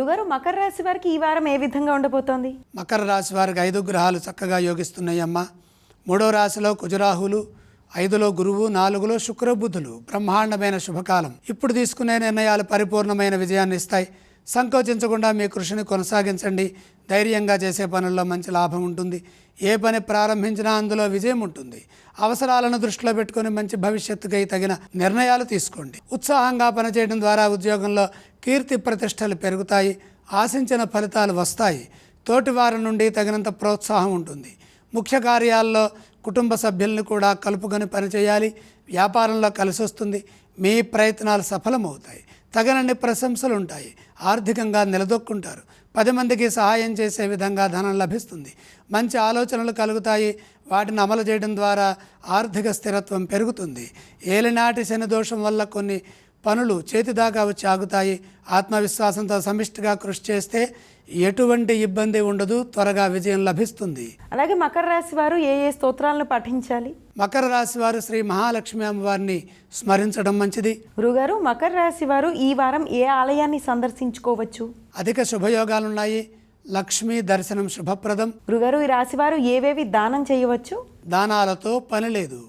గురుగారు మకర రాశి వారికి ఈ వారం ఏ విధంగా ఉండబోతోంది? మకర రాశి వారికి ఐదు గ్రహాలు చక్కగా యోగిస్తున్నాయమ్మ. మూడో రాశిలో కుజరాహులు ఐదులో గురువు నాలుగులో శుక్రబుద్ధులు బ్రహ్మాండమైన శుభకాలం. ఇప్పుడు తీసుకునే నిర్ణయాలు పరిపూర్ణమైన విజయాన్ని ఇస్తాయి. సంకోచించకుండా మీ కృషిని కొనసాగించండి. ధైర్యంగా చేసే పనుల్లో మంచి లాభం ఉంటుంది. ఏ పని ప్రారంభించినా అందులో విజయం ఉంటుంది. అవసరాలను దృష్టిలో పెట్టుకొని మంచి భవిష్యత్తుకై తగిన నిర్ణయాలు తీసుకోండి. ఉత్సాహంగా పనిచేయడం ద్వారా ఉద్యోగంలో కీర్తి ప్రతిష్టలు పెరుగుతాయి. ఆశించిన ఫలితాలు వస్తాయి. తోటివారి నుండి తగినంత ప్రోత్సాహం ఉంటుంది. ముఖ్య కార్యాల్లో కుటుంబ సభ్యులను కూడా కలుపుకొని పనిచేయాలి. వ్యాపారంలో కలిసి వస్తుంది మీ ప్రయత్నాలు సఫలమవుతాయి. తగనన్ని ప్రశంసలు ఉంటాయి ఆర్థికంగా నిలదొక్కుంటారు. పది మందికి సహాయం చేసే విధంగా ధనం లభిస్తుంది. మంచి ఆలోచనలు కలుగుతాయి. వాటిని అమలు చేయడం ద్వారా ఆర్థిక స్థిరత్వం పెరుగుతుంది. ఏలినాటి శని దోషం వల్ల కొన్ని పనులు చేతిదాకా వచ్చి ఆగుతాయి. ఆత్మవిశ్వాసంతో సమిష్టిగా కృషి చేస్తే ఎటువంటి ఇబ్బంది ఉండదు. త్వరగా విజయం లభిస్తుంది. అలాగే మకర రాశి వారు ఏ ఏ స్తోత్రాలను పఠించాలి మకర రాశి వారు శ్రీ మహాలక్ష్మి అమ్మవారిని స్మరించడం మంచిది. గురుగారు మకర రాశి వారు ఈ వారం ఏ ఆలయాన్ని సందర్శించుకోవచ్చు? అధిక శుభయోగాలున్నాయి. లక్ష్మీ దర్శనం శుభప్రదం. గురుగారు ఈ రాశి వారు ఏవేవి దానం చేయవచ్చు? దానాలతో పని లేదు.